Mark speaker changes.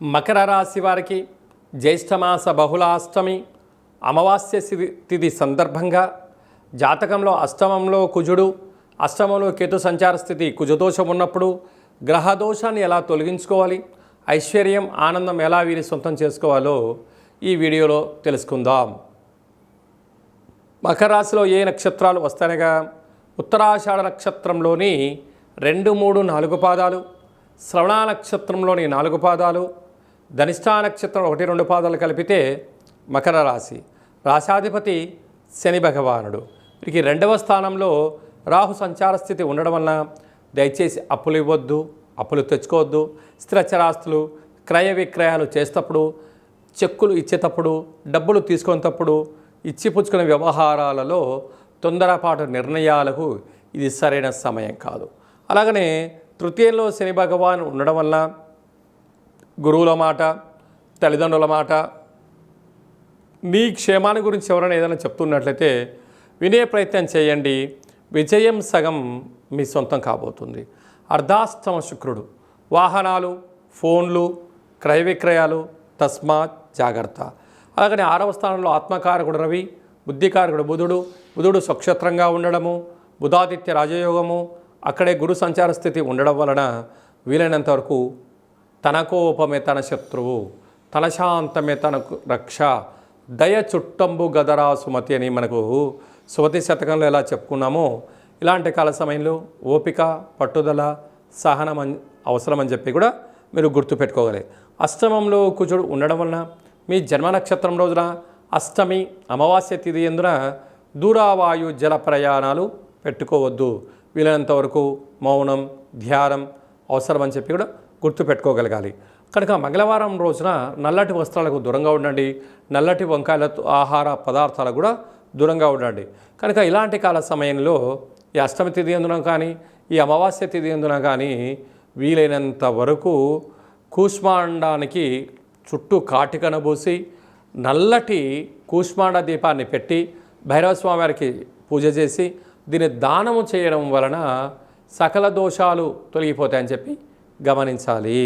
Speaker 1: మకర రాశి వారికి జ్యేష్ఠమాస బహుళాష్టమి అమావాస్య తిథి సందర్భంగా జాతకంలో అష్టమంలో కుజుడు అష్టమంలో కేతు సంచార స్థితి కుజదోషం ఉన్నప్పుడు గ్రహదోషాన్ని ఎలా తొలగించుకోవాలి ఐశ్వర్యం ఆనందం ఎలా వీరి సొంతం చేసుకోవాలో ఈ వీడియోలో తెలుసుకుందాం. మకర రాశిలో ఏ నక్షత్రాలు వస్తాయనగా? ఉత్తరాషాఢ నక్షత్రంలోని రెండు మూడు నాలుగు పాదాలు శ్రవణ నక్షత్రంలోని నాలుగు పాదాలు ధనిష్టా నక్షత్రం ఒకటి రెండు పాదాలు కలిపితే మకర రాశి. రాశాధిపతి శని భగవానుడు. వీరికి రెండవ స్థానంలో రాహు సంచార స్థితి ఉండడం వలన దయచేసి అప్పులు ఇవ్వద్దు అప్పులు తెచ్చుకోవద్దు. స్థిరచరాస్తులు క్రయ విక్రయాలు చేసేటప్పుడు చెక్కులు ఇచ్చేటప్పుడు డబ్బులు తీసుకునేటప్పుడు ఇచ్చిపుచ్చుకునే వ్యవహారాలలో తొందరపాటు నిర్ణయాలకు ఇది సరైన సమయం కాదు. అలాగనే తృతీయంలో శని భగవాన్ ఉండడం వల్ల గురువుల మాట తల్లిదండ్రుల మాట మీ క్షేమాన్ని గురించి ఎవరైనా ఏదైనా చెప్తున్నట్లయితే వినే ప్రయత్నం చేయండి. విజయం సగం మీ సొంతం కాబోతుంది. అర్ధాష్టమ శుక్రుడు. వాహనాలు ఫోన్లు క్రయ విక్రయాలు తస్మాత్ జాగ్రత్త. అలాగనే ఆరవ స్థానంలో ఆత్మకారకుడు రవి బుద్ధికారకుడు బుధుడు. బుధుడు స్వక్షత్రంగా ఉండడము బుధాదిత్య రాజయోగము అక్కడే గురు సంచార స్థితి ఉండడం వలన వీలైనంత వరకు తన కోపమే తన శత్రువు తన శాంతమే తనకు రక్ష దయ చుట్టంబు గదరా సుమతి అని మనకు సుమతి శతకంలో ఎలా చెప్పుకున్నామో ఇలాంటి కాల సమయంలో ఓపిక పట్టుదల సహనం అవసరం అవసరమని చెప్పి కూడా మీరు గుర్తుపెట్టుకోగలరు. అష్టమంలో కుజుడు ఉండడం వలన మీ జన్మ నక్షత్రం రోజున అష్టమి అమావాస్య తిథి ఎందున దూరావాయు జల ప్రయాణాలు పెట్టుకోవద్దు. వీలైనంత వరకు మౌనం ధ్యానం అవసరం అని చెప్పి కూడా గుర్తుపెట్టుకోగలగాలి కనుక మంగళవారం రోజున నల్లటి వస్త్రాలకు దూరంగా ఉండండి. నల్లటి వంకాయలతో ఆహార పదార్థాలకు కూడా దూరంగా ఉండండి. కనుక ఇలాంటి కాల సమయంలో ఈ అష్టమి తిథి ఎందున కానీ ఈ అమావాస్య తిథి ఎందున కానీ వీలైనంత వరకు కూష్మాండానికి చుట్టూ కాటికన పోసి నల్లటి కూష్మాండ దీపాన్ని పెట్టి భైరవస్వామి వారికి పూజ చేసి దీన్ని దానము చేయడం వలన సకల దోషాలు తొలగిపోతాయని చెప్పి గమనించాలి.